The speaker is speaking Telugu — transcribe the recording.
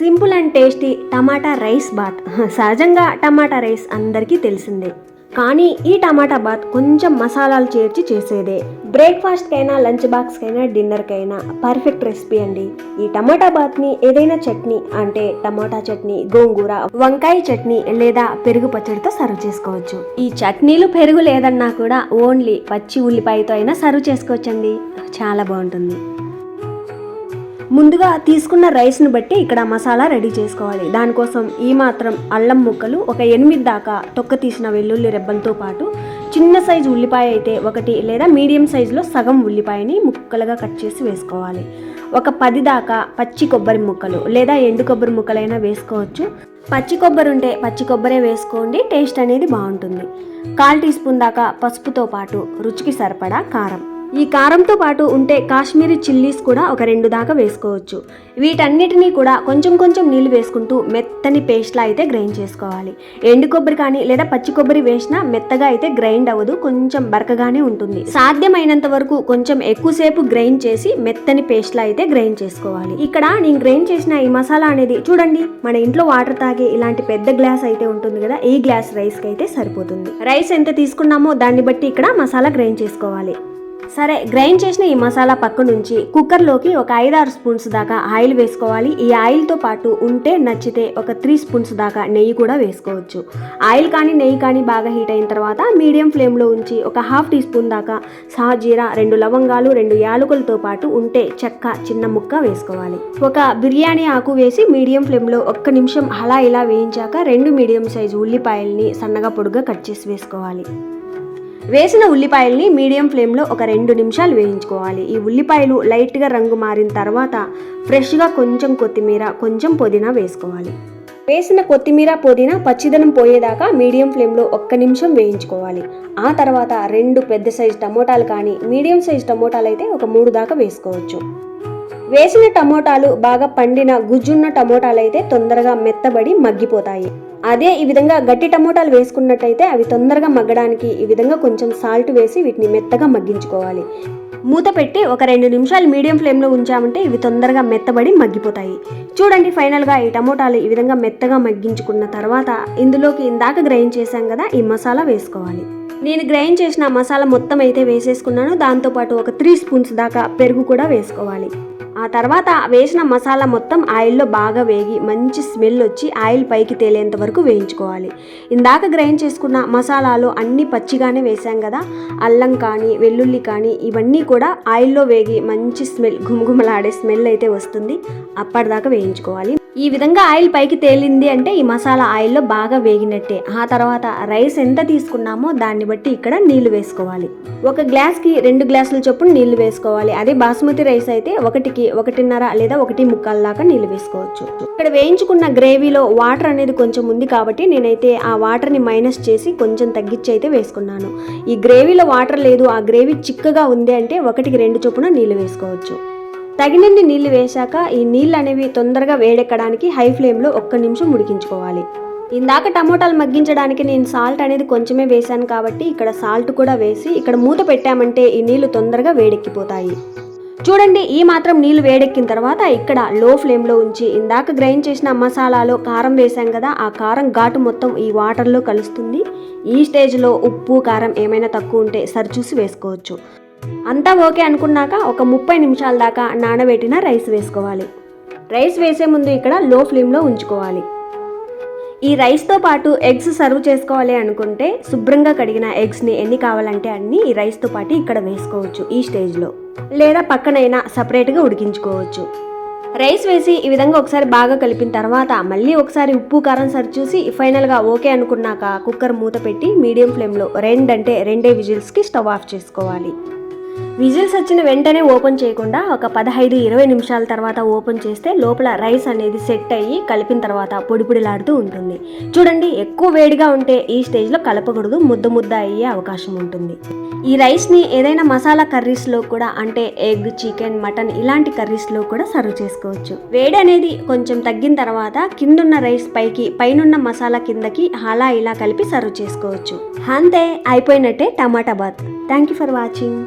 Simple and tasty tomato rice bath. సహజంగా టమాటా రైస్ అందరికీ తెలిసిందే. కానీ ఈ టమాటా బాత్ కొంచెం మసాలాలు చేర్చి చేసేదే. బ్రేక్ఫాస్ట్కైనా లంచ్ బాక్స్కైనా డిన్నర్కైనా పర్ఫెక్ట్ రెసిపీ అండి. ఈ టమాటా బాత్ని ఏదైనా చట్నీ అంటే టమాటా చట్నీ గోంగూర వంకాయ చట్నీ లేదా పెరుగు పచ్చడితో సర్వ్ చేసుకోవచ్చు. ఈ చట్నీలు పెరుగు లేదన్నా కూడా ఓన్లీ పచ్చి ఉల్లిపాయతో అయినా సర్వ్ చేసుకోవచ్చండి. చాలా బాగుంటుంది. ముందుగా తీసుకున్న రైస్ను బట్టి ఇక్కడ మసాలా రెడీ చేసుకోవాలి. దానికోసం ఈ మాత్రం అల్లం ముక్కలు ఒక ఎనిమిది దాకా తొక్క తీసిన వెల్లుల్లి రెబ్బలతో పాటు చిన్న సైజు ఉల్లిపాయ అయితే ఒకటి లేదా మీడియం సైజులో సగం ఉల్లిపాయని ముక్కలుగా కట్ చేసి వేసుకోవాలి. ఒక పది దాకా పచ్చి కొబ్బరి ముక్కలు లేదా ఎండు కొబ్బరి ముక్కలైనా వేసుకోవచ్చు. పచ్చి కొబ్బరి ఉంటే పచ్చి కొబ్బరే వేసుకోండి టేస్ట్ అనేది బాగుంటుంది. కాల్ టీ స్పూన్ దాకా పసుపుతో పాటు రుచికి సరిపడా కారం. ఈ కారంతో పాటు ఉంటే కాశ్మీరీ చిల్లీస్ కూడా ఒక రెండు దాకా వేసుకోవచ్చు. వీటన్నిటినీ కూడా కొంచెం కొంచెం నీళ్ళు వేసుకుంటూ మెత్తని పేస్ట్లా అయితే గ్రైండ్ చేసుకోవాలి. ఎండు కొబ్బరి కానీ లేదా పచ్చి కొబ్బరి వేసినా మెత్తగా అయితే గ్రైండ్ అవ్వదు కొంచెం బరకగానే ఉంటుంది. సాధ్యమైనంత వరకు కొంచెం ఎక్కువసేపు గ్రైండ్ చేసి మెత్తని పేస్ట్లా అయితే గ్రైండ్ చేసుకోవాలి. ఇక్కడ నేను గ్రైండ్ చేసిన ఈ మసాలా అనేది చూడండి మన ఇంట్లో వాటర్ తాగే ఇలాంటి పెద్ద గ్లాస్ అయితే ఉంటుంది కదా ఈ గ్లాస్ రైస్కి అయితే సరిపోతుంది. రైస్ ఎంత తీసుకున్నామో దాన్ని బట్టి ఇక్కడ మసాలా గ్రైండ్ చేసుకోవాలి. సరే గ్రైండ్ చేసిన ఈ మసాలా పక్క నుంచి కుక్కర్లోకి ఒక ఐదారు స్పూన్స్ దాకా ఆయిల్ వేసుకోవాలి. ఈ ఆయిల్తో పాటు ఉంటే నచ్చితే ఒక త్రీ స్పూన్స్ దాకా నెయ్యి కూడా వేసుకోవచ్చు. ఆయిల్ కానీ నెయ్యి కానీ బాగా హీట్ అయిన తర్వాత మీడియం ఫ్లేమ్లో ఉంచి ఒక హాఫ్ టీ స్పూన్ దాకా సాజీరా రెండు లవంగాలు రెండు యాలకులతో పాటు ఉంటే చెక్క చిన్న ముక్క వేసుకోవాలి. ఒక బిర్యానీ ఆకు వేసి మీడియం ఫ్లేమ్లో ఒక్క నిమిషం అలా ఇలా వేయించాక రెండు మీడియం సైజు ఉల్లిపాయల్ని సన్నగా పొడుగా కట్ చేసి వేసుకోవాలి. వేసిన ఉల్లిపాయల్ని మీడియం ఫ్లేమ్లో ఒక రెండు నిమిషాలు వేయించుకోవాలి. ఈ ఉల్లిపాయలు లైట్గా రంగు మారిన తర్వాత ఫ్రెష్గా కొంచెం కొత్తిమీర కొంచెం పుదీనా వేసుకోవాలి. వేసిన కొత్తిమీర పుదీనా పచ్చిదనం పోయేదాకా మీడియం ఫ్లేమ్లో ఒక్క నిమిషం వేయించుకోవాలి. ఆ తర్వాత రెండు పెద్ద సైజు టమోటాలు కానీ మీడియం సైజు టమోటాలు అయితే ఒక మూడు దాకా వేసుకోవచ్చు. వేసిన టమోటాలు బాగా పండిన గుజ్జున్న టమోటాలు అయితే తొందరగా మెత్తబడి మగ్గిపోతాయి. అదే ఈ విధంగా గట్టి టమోటాలు వేసుకున్నట్టయితే అవి తొందరగా మగ్గడానికి ఈ విధంగా కొంచెం సాల్ట్ వేసి వీటిని మెత్తగా మగ్గించుకోవాలి. మూత పెట్టి ఒక రెండు నిమిషాలు మీడియం ఫ్లేమ్లో ఉంచామంటే ఇవి తొందరగా మెత్తబడి మగ్గిపోతాయి. చూడండి ఫైనల్గా ఈ టమోటాలు ఈ విధంగా మెత్తగా మగ్గించుకున్న తర్వాత ఇందులోకి ఇందాక గ్రైండ్ చేశాం కదా ఈ మసాలా వేసుకోవాలి. నేను గ్రైండ్ చేసిన మసాలా మొత్తం అయితే వేసేసుకున్నాను. దాంతోపాటు ఒక త్రీ స్పూన్స్ దాకా పెరుగు కూడా వేసుకోవాలి. ఆ తర్వాత వేసిన మసాలా మొత్తం ఆయిల్లో బాగా వేగి మంచి స్మెల్ వచ్చి ఆయిల్ పైకి తేలేంత వరకు వేయించుకోవాలి. ఇందాక గ్రైండ్ చేసుకున్న మసాలాలు అన్నీ పచ్చిగానే వేసాం కదా. అల్లం కానీ వెల్లుల్లి కానీ ఇవన్నీ కూడా ఆయిల్లో వేగి మంచి స్మెల్ గుమగుమలాడే స్మెల్ అయితే వస్తుంది. అప్పటిదాకా వేయించుకోవాలి. ఈ విధంగా ఆయిల్ పైకి తేలింది అంటే ఈ మసాలా ఆయిల్లో బాగా వేగినట్టే. ఆ తర్వాత రైస్ ఎంత తీసుకున్నామో దాన్ని బట్టి ఇక్కడ నీళ్ళు వేసుకోవాలి. ఒక గ్లాస్కి రెండు గ్లాసుల చొప్పున నీళ్ళు వేసుకోవాలి. అదే బాస్మతి రైస్ అయితే ఒకటికి ఒకటిన్నర లేదా ఒకటి ముక్కాల్లాగా దాకా నీళ్ళు వేసుకోవచ్చు. ఇక్కడ వేయించుకున్న గ్రేవీలో వాటర్ అనేది కొంచెం ఉంది కాబట్టి నేనైతే ఆ వాటర్ని మైనస్ చేసి కొంచెం తగ్గించి అయితే వేసుకున్నాను. ఈ గ్రేవీలో వాటర్ లేదు ఆ గ్రేవీ చిక్కగా ఉంది అంటే ఒకటికి రెండు చొప్పున నీళ్ళు వేసుకోవచ్చు. తగినన్ని నీళ్ళు వేశాక ఈ నీళ్ళు అనేవి తొందరగా వేడెక్కడానికి హై ఫ్లేమ్లో ఒక్క నిమిషం ఉడికించుకోవాలి. ఇందాక టమోటాలు మగ్గించడానికి నేను సాల్ట్ అనేది కొంచెమే వేశాను కాబట్టి ఇక్కడ సాల్ట్ కూడా వేసి ఇక్కడ మూత పెట్టామంటే ఈ నీళ్ళు తొందరగా వేడెక్కిపోతాయి. చూడండి ఈ మాత్రం నీళ్ళు వేడెక్కిన తర్వాత ఇక్కడ లో ఫ్లేమ్లో ఉంచి ఇందాక గ్రైండ్ చేసిన మసాలాలో కారం వేసాం కదా ఆ కారం ఘాటు మొత్తం ఈ వాటర్లో కలుస్తుంది. ఈ స్టేజ్లో ఉప్పు కారం ఏమైనా తక్కువ ఉంటే సరిచూసి వేసుకోవచ్చు. అంతా ఓకే అనుకున్నాక ఒక ముప్పై నిమిషాల దాకా నానబెట్టిన రైస్ వేసుకోవాలి. రైస్ వేసే ముందు ఇక్కడ లో ఫ్లేమ్లో ఉంచుకోవాలి. ఈ రైస్తో పాటు ఎగ్స్ సర్వ్ చేసుకోవాలి అనుకుంటే శుభ్రంగా కడిగిన ఎగ్స్ని ఎన్ని కావాలంటే అన్ని ఈ రైస్తో పాటు ఇక్కడ వేసుకోవచ్చు ఈ స్టేజ్లో లేదా పక్కనైనా సపరేట్గా ఉడికించుకోవచ్చు. రైస్ వేసి ఈ విధంగా ఒకసారి బాగా కలిపిన తర్వాత మళ్ళీ ఒకసారి ఉప్పు కారం సరిచూసి ఫైనల్గా ఓకే అనుకున్నాక కుక్కర్ మూత పెట్టి మీడియం ఫ్లేమ్లో రెండంటే రెండే విజిల్స్కి స్టవ్ ఆఫ్ చేసుకోవాలి. విజిల్స్ వచ్చిన వెంటనే ఓపెన్ చేయకుండా ఒక పదహైదు ఇరవై నిమిషాల తర్వాత ఓపెన్ చేస్తే లోపల రైస్ అనేది సెట్ అయ్యి కలిపిన తర్వాత పొడి పొడిలాడుతూ ఉంటుంది. చూడండి ఎక్కువ వేడిగా ఉంటే ఈ స్టేజ్లో కలపకూడదు ముద్ద ముద్ద అయ్యే అవకాశం ఉంటుంది. ఈ రైస్ని ఏదైనా మసాలా కర్రీస్లో కూడా అంటే ఎగ్ చికెన్ మటన్ ఇలాంటి కర్రీస్లో కూడా సర్వ్ చేసుకోవచ్చు. వేడి అనేది కొంచెం తగ్గిన తర్వాత కిందున్న రైస్ పైకి పైనున్న మసాలా కిందకి అలా ఇలా కలిపి సర్వ్ చేసుకోవచ్చు. అంతే అయిపోయినట్టే tomato bath. Thank you for watching.